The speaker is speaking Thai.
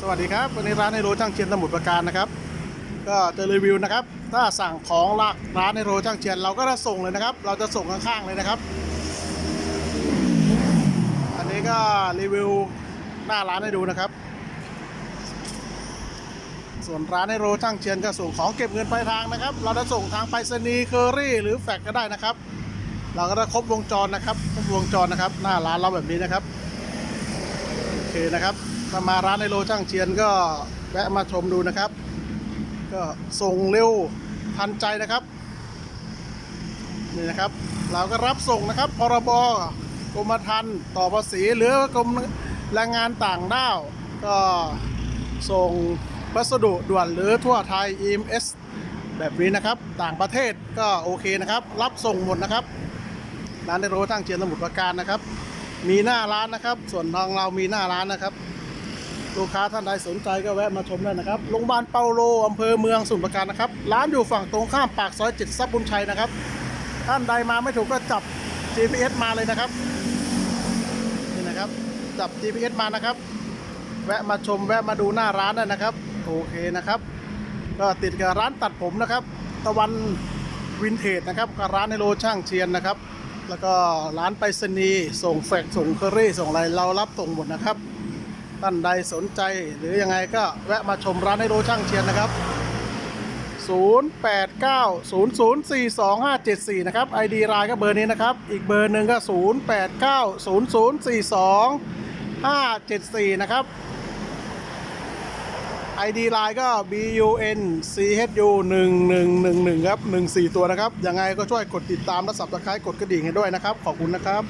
สวัสดีครับวันนี้ร้านในโรช่างเชียนสมุทรปราการนะครับ ก็จะรีวิวนะครับ ถ้าสั่งของละร้านในโรช่างเชียนเราก็จะส่งเลยนะครับ เราจะส่งข้างๆเลยนะครับ อันนี้ก็รีวิวหน้าร้านให้ดูนะครับ ส่วนร้านในโรช่างเชียนก็ส่งของเก็บเงินปลายทางนะครับ เราจะส่งทางไปรษณีย์เคอรี่ หรือแฟกก็ได้นะครับ เราก็จะครบวงจรนะครับ ครบวงจรนะครับ หน้าร้านเราแบบนี้นะครับ นะครับถ้ามาร้านในโลช่างเชียนก็แวะมาชมดูนะครับ ก็ส่งเร็วทันใจนะครับนี่นะครับ เราก็รับส่งนะครับพรบกรมธรรม์ต่อภาษีหรือกรมแรงงานต่างด้าว ก็ส่งพัสดุด่วนหรือทั่วไทย EMS แบบนี้นะครับ ต่างประเทศก็โอเคนะครับ รับส่งหมดนะครับร้านในโรช่างเชียนสมุทรปราการนะครับ มีหน้าร้านนะครับ ส่วนทางเรามีหน้าร้านนะครับ ลูกค้าท่านใดสนใจก็แวะมาชมได้นะครับโรงพยาบาลเปาโลอำเภอเมืองสมุทรปราการนะครับ ร้านอยู่ฝั่งตรงข้ามปากซอยเจ็ดซับบุญชัยนะครับ ท่านใดมาไม่ถูกก็จับ GPS มาเลยนะครับนี่นะครับจับ GPS มานะครับ แวะมาชมแวะมาดูหน้าร้านได้นะครับ โอเคนะครับ ก็ติดกับร้านตัดผมนะครับ ตะวันวินเทจนะครับกับร้านในโลช่างเชียนนะครับ แล้วก็ร้านไปรษณีย์ส่งแฟกส่งเคอรี่ส่งอะไรเรารับส่งหมดนะครับ ท่านใดสนใจหรือยังไงก็แวะมาชมร้านในโรช่างเชียนนะครับ 0890042574 นะครับ ID รายก็เบอร์นี้นะครับ อีกเบอร์หนึ่งก็ 0890042574 นะครับ ID ไลน์ก็ BUN CHU 1111ครับ14 ตัวนะครับ ยังไงก็ช่วยกดติดตามและสับตะไคร้กดกระดิ่งให้ด้วยนะครับ ขอบคุณนะครับ